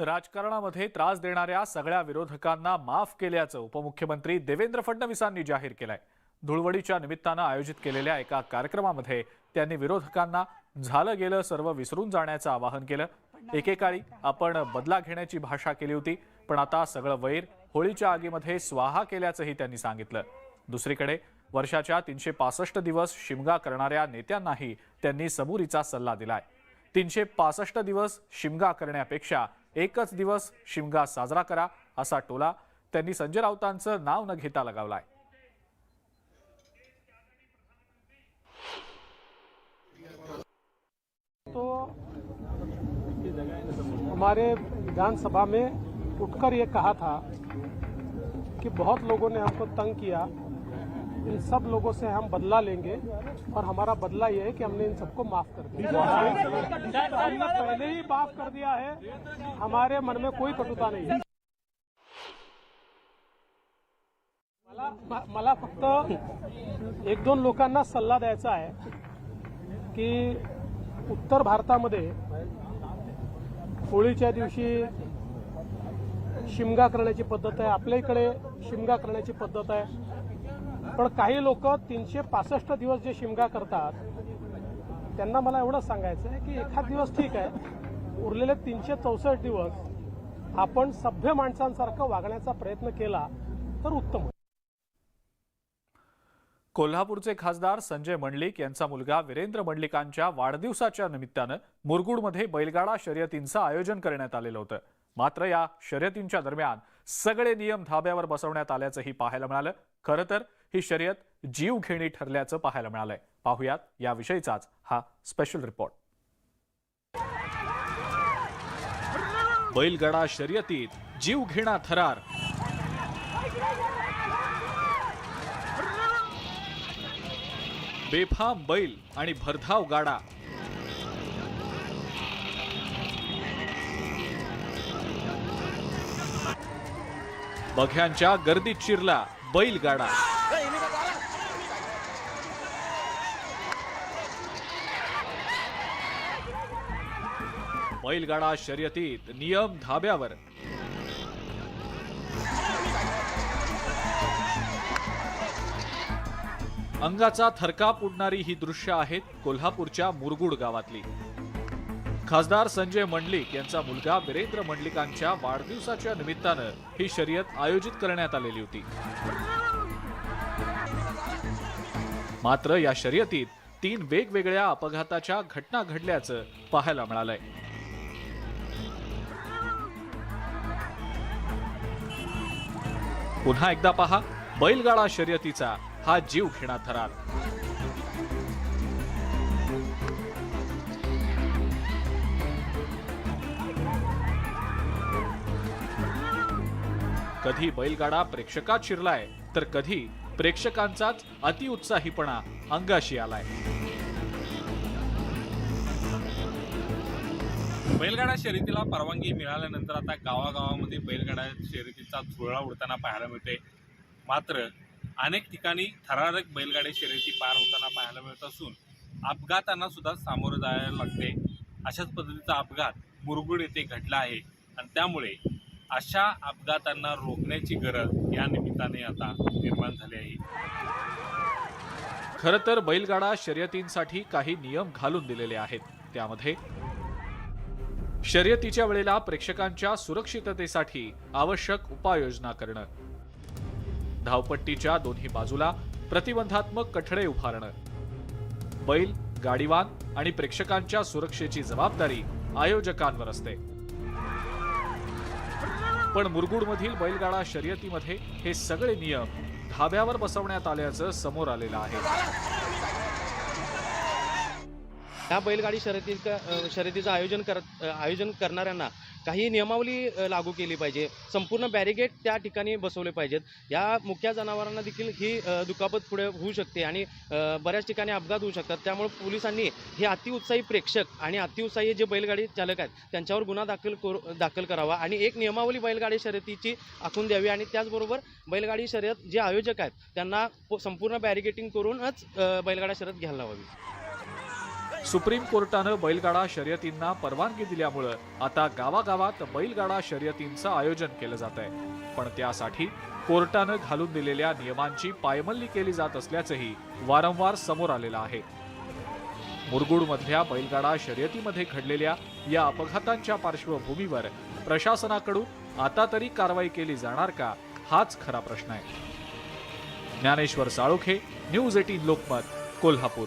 राजकारणामध्ये त्रास देणाऱ्या सगळ्या विरोधकांना माफ केल्याचं उपमुख्यमंत्री देवेंद्र फडणवीसांनी जाहीर केलंय. धुळवडीच्या निमित्तानं आयोजित केलेल्या एका कार्यक्रमामध्ये त्यांनी विरोधकांना झालं गेलं सर्व विसरून जाण्याचं आवाहन केलं. एकेकाळी आपण बदला घेण्याची भाषा केली होती पण आता सगळं वैर होळीच्या आगीमध्ये स्वाहा केल्याचंही त्यांनी सांगितलं. दुसरीकडे वर्षाच्या तीनशे पासष्ट दिवस शिमगा करणाऱ्या नेत्यांनाही त्यांनी सबुरीचा सल्ला दिलाय. तीनशे पासष्ट दिवस शिमगा करण्यापेक्षा एकच दिवस शिमगा साजरा करा असा टोला त्यांनी संजय राऊतांचं नाव न घेता लगावलाय. तो हमारे विधानसभा में उठकर ये कहा था कि बहुत लोगों ने हमको तंग किया। इन सब लोगों से हम बदला लेंगे और हमारा बदला ये है कि हमने इन सबको माफ कर दिया। हमने पहले ही माफ कर दिया है। हमारे मन में कोई कटुता नहीं है। मला मला फक्त एक दोन लोकांना सल्ला द्यायचा आहे की उत्तर भारतामध्ये होळीच्या दिवशी शिमगा करण्याची पद्धत आहे. आपल्या इकडे शिमगा करण्याची पद्धत आहे. पण काही लोक तीनशे पासष्ट दिवस जे शिमगा करतात त्यांना मला एवढं सांगायचं आहे की एखाद दिवस ठीक आहे. उरलेले तीनशे चौसष्ट दिवस आपण सभ्य माणसांसारखं वागण्याचा प्रयत्न केला तर उत्तम कोल्हापूरचे खासदार संजय मंडलिक यांचा मुलगा वीरेंद्र मंडलिकांच्या वाढदिवसाच्या निमित्तानं मुरगुडमध्ये बैलगाडा शर्यतींचं आयोजन करण्यात आलेलं होतं. मात्र या शर्यतींच्या दरम्यान सगळे नियम धाब्यावर बसवण्यात आल्याचंही पाहायला मिळालं. खरं तर ही शर्यत जीवघेणी ठरल्याचं पाहायला मिळालंय. पाहुयात याविषयीचाच हा स्पेशल रिपोर्ट बैलगाडा शर्यतीत जीवघेणा थरार. बेफाम बैल आणि भरधाव गाडा. बघ्यांच्या गर्दीत चिरला बैलगाडा. बैलगाडा शर्यतीत नियम धाब्यावर. अंगाचा थरकाप उडणारी ही दृश्य आहेत कोल्हापूरच्या मुरगुड गावातली. खासदार संजय मंडलिक यांचा मुलगा वीरेंद्र मंडलिकांच्या वाढदिवसाच्या निमित्तानं ही शर्यत आयोजित करण्यात आलेली होती. मात्र या शर्यतीत तीन वेगवेगळ्या अपघाताच्या घटना घडल्याचं पाहायला मिळालंय. पुन्हा एकदा पहा बैलगाडा शर्यतीचा हा जीव घेणा थरार. कधी बैलगाडा प्रेक्षकात शिरलाय तर कधी प्रेक्षकांचाच अतिउत्साहीपणा अंगाशी आलाय. बैलगाडा शर्यतीला परवानगी मिळाल्यानंतर आता गावागावामध्ये बैलगाडा शर्यतीचा धुळा उडताना पाहायला मिळते मात्र अनेक ठिकाणी थरारक बैलगाडी शर्यती पार होताना पाहायला मिळत असून अपघातांना सुद्धा सामोरं जायला लागते अशाच पद्धतीचा अपघात मुरगुड येथे घडला आहे आणि त्यामुळे अशा अपघातांना रोखण्याची गरज या निमित्ताने आता निर्माण झाली आहे. खरं तर बैलगाडा शर्यतींसाठी काही नियम घालून दिलेले आहेत. त्यामध्ये शर्यतीच्या वेळेला प्रेक्षकांच्या सुरक्षिततेसाठी आवश्यक उपाययोजना करणं. धावपट्टीच्या दोन्ही बाजूला प्रतिबंधात्मक कठडे उभारणं. बैल गाडीवान आणि प्रेक्षकांच्या सुरक्षेची जबाबदारी आयोजकांवर असते. पण मुरगुडमधील बैलगाडा शर्यतीमध्ये हे सगळे नियम धाब्यावर बसवण्यात आल्याचं समोर आलेलं आहे. ह्या बैलगाडी शर्यती शर्यतीचं आयोजन करत आयोजन करणाऱ्यांना काही नियमावली लागू केली पाहिजे. संपूर्ण बॅरिगेट त्या ठिकाणी बसवले पाहिजेत. या मुख्या जनावरांना देखील ही दुखापत पुढे होऊ शकते आणि बऱ्याच ठिकाणी अपघात होऊ शकतात. त्यामुळे पोलिसांनी हे अतिउत्साही प्रेक्षक आणि अतिउत्साही जे बैलगाडी चालक आहेत त्यांच्यावर गुन्हा दाखल करू दाखल करावा आणि एक नियमावली बैलगाडी शर्यतीची आखून द्यावी आणि त्याचबरोबर बैलगाडी शर्यत जे आयोजक आहेत त्यांना संपूर्ण बॅरिगेटिंग करूनच बैलगाडा शर्यत घ्यायला हवी सुप्रीम कोर्टानं बैलगाडा शर्यतींना परवानगी दिल्यामुळं आता गावागावात बैलगाडा शर्यतींचं आयोजन केलं जात आहे. पण त्यासाठी कोर्टानं घालून दिलेल्या नियमांची पायमल्ली केली जात असल्याचंही वारंवार समोर आलेलं आहे. मुरगुडमधल्या बैलगाडा शर्यतीमध्ये घडलेल्या या अपघातांच्या पार्श्वभूमीवर प्रशासनाकडून आता तरी कारवाई केली जाणार का हाच खरा प्रश्न आहे. Dnyaneshwar Salokhe news eighteen Lokmat Kolhapur.